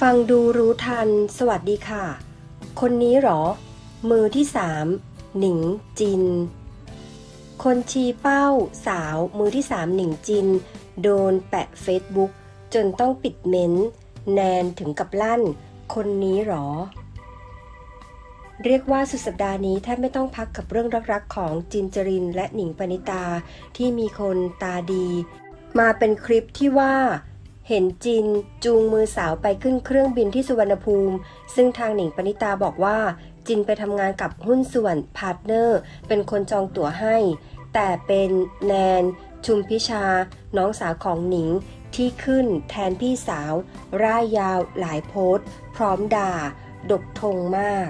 ฟังดูรู้ทัน สวัสดีค่ะ คนนี้หรอ มือที่สามหนิงจิน คนชี้เป้าสาวมือที่สามหนิงจิน โดนแปะเฟซบุ๊กจนต้องปิดเม้นต์แนนถึงกับลั่น คนนี้หรอ เรียกว่าสุดสัปดาห์นี้แทบไม่ต้องพักกับเรื่องรักๆของจินจรินและหนิงปณิตาที่มีคนตาดี มาเป็นคลิปที่ว่า เห็นจินจูงมือสาวไปขึ้นเครื่องบินที่สุวรรณภูมิ ซึ่งทางหนิงปณิตาบอกว่า จินไปทำงานกับหุ้นส่วนพาร์ทเนอร์ เป็นคนจองตั๋วให้ แต่เป็นแนน ชุมพิชา น้องสาวของหนิงที่ขึ้นแทนพี่สาว ร่ายยาวหลายโพสต์ พร้อมด่า ดกทงมาก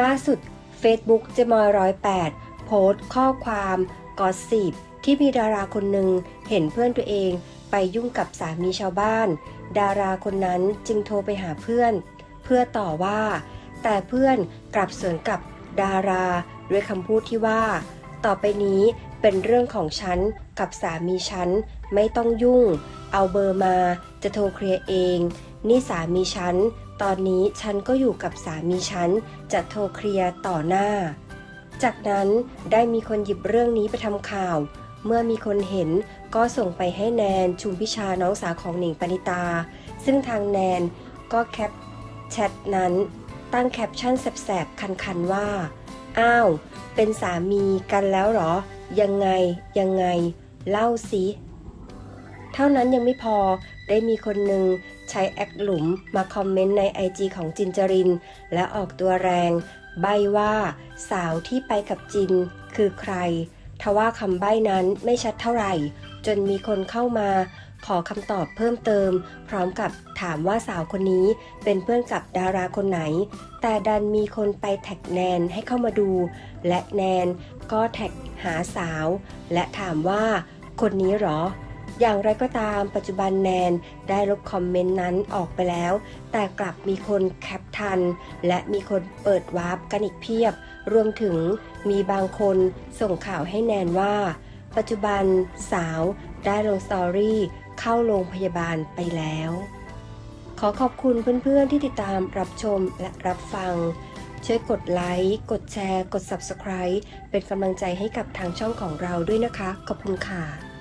ล่าสุด Facebook เจมอยร้อยแปดโพสต์ข้อความกอสิบที่มีดาราคนหนึ่งเห็นเพื่อนตัวเอง ไปยุ่งกับสามีชาวบ้าน ดาราคนนั้นจึงโทรไปหาเพื่อน เพื่อต่อว่า แต่เพื่อนกลับสวนกับดาราด้วยคำพูดที่ว่า ต่อไปนี้เป็นเรื่องของฉันกับสามีฉันไม่ต้องยุ่ง เอาเบอร์มาจะโทรเคลียร์เอง นี่สามีฉันตอนนี้ฉันก็อยู่กับสามีฉันจะโทรเคลียร์ต่อหน้า จากนั้นได้มีคนหยิบเรื่องนี้ไปทำข่าว เมื่อมีคนเห็นก็ส่งไปให้แนนชุมพิชาน้องสาวของหนิงปณิตา ซึ่งทางแนนก็แคปแชทนั้นตั้งแคปชั่นแสบๆ คันๆ ว่า อ้าว เป็นสามีกันแล้วหรอ ยังไง ยังไง เล่าสิเท่านั้นยังไม่พอ ได้มีคนหนึ่งใช้แอคหลุมมาคอมเมนต์ในไอจีของจินจริน และออกตัวแรง ใบว่าสาวที่ไปกับจินคือใคร ทว่าคำใบ้นั้นไม่ชัดเท่าไหร่ จนมีคนเข้ามา ขอคำตอบเพิ่มเติม พร้อมกับถามว่าสาวคนนี้เป็นเพื่อนกับดาราคนไหน แต่ดันมีคนไปแท็กแนนให้เข้ามาดู และแนนก็แท็กหาสาว และถามว่าคนนี้หรอ อย่างไรก็ตามปัจจุบันแนนได้ลบคอมเมนต์นั้นออกไปแล้ว แต่กลับมีคนแคปทัน และมีคนเปิดวาร์ปกันอีกเพียบ รวมถึงมีบางคนส่งข่าวให้แนนว่า ปัจจุบันสาวได้ลงสตอรี่เข้าโรงพยาบาลไปแล้ว ขอขอบคุณเพื่อนๆที่ติดตามรับชมและรับฟังช่วยกดไลค์ กดแชร์ กด Subscribe เป็นกำลังใจให้กับทางช่องของเราด้วยนะคะ ขอบคุณค่ะ